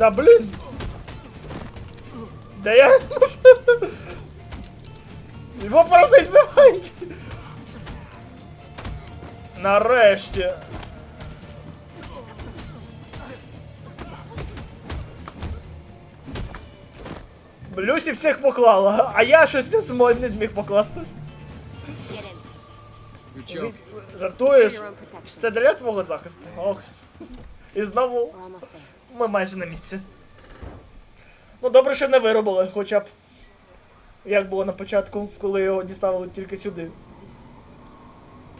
Та блін! Да я... Його просто збивають! Нарешті! Люсі всіх поклала, а я щось не змог не зміг покласти. Get in. You're choking. For Жартуєш? your own protection. Це для твого захисту. Ох. І знову We're almost there. ми майже на місці. Ну добре, що не виробили, хоча б. Як було на початку, коли його діставили тільки сюди.